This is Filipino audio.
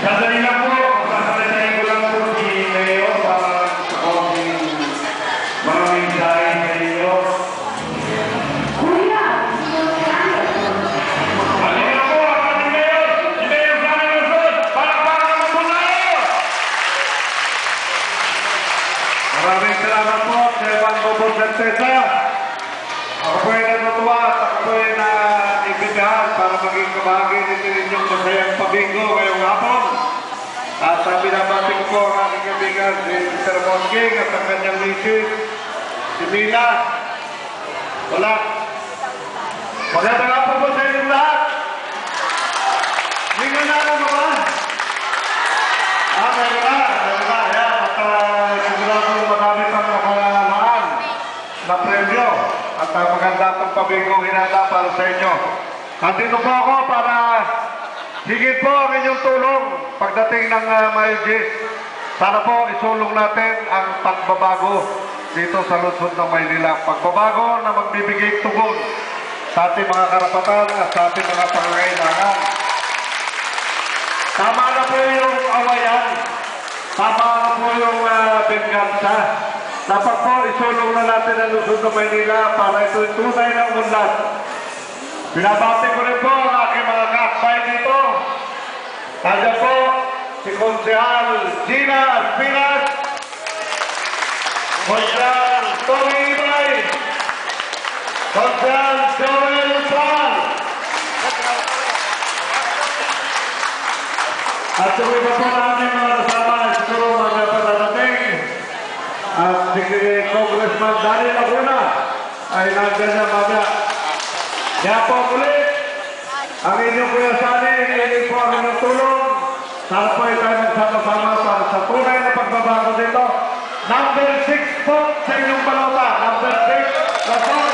Kasalina po, kasalina ko lang po si Mayor para sa konting mga mensahe sa inyo. Kuya! Halina po, ako si Mayor! Si Mayor Para-para naman po tayo! Maraming salamat po, Sir Juan Bobo Santesa. Ako po ay na ibigyan para maging kabahagi nito ninyong masayang pabingo ngayong hapon kaibigan si Mr. Mosking at ang kanyang misis, si Mila. Wala. Magandang hapon po sa inyong lahat. Hindi na ano ba? Ah, meron na. Meron na. Ayan. At uh, sigurado marami pang nakalaan na premyo. At uh, maganda itong pabingong hinanda para sa inyo. Andito po ako para higit po ang inyong tulong pagdating ng uh, Maygis. Sana po isulong natin ang pagbabago dito sa lungsod ng Maynila. Pagbabago na magbibigay tugon sa ating mga karapatan at sa ating mga pangangailangan. Tama na po yung awayan. Tama na po yung uh, benggansa. Dapat po isulong na natin ang Luzon ng Maynila para ito tunay na unlad. Binabati ko rin po concejal Gina Alpinas, concejal Tommy Ibrahim, concejal Joel Guzmán. Asyik berpulang bersama seluruh masyarakat penting. Asyik Kongresman dari Laguna, Ainan Jaya Mabia. Siapa boleh? Amin Nukulasari. Salpoy tayo magsama-sama para sa tunay na pagbabago dito. Number 6 po sa inyong balota. Number 6, Rafael.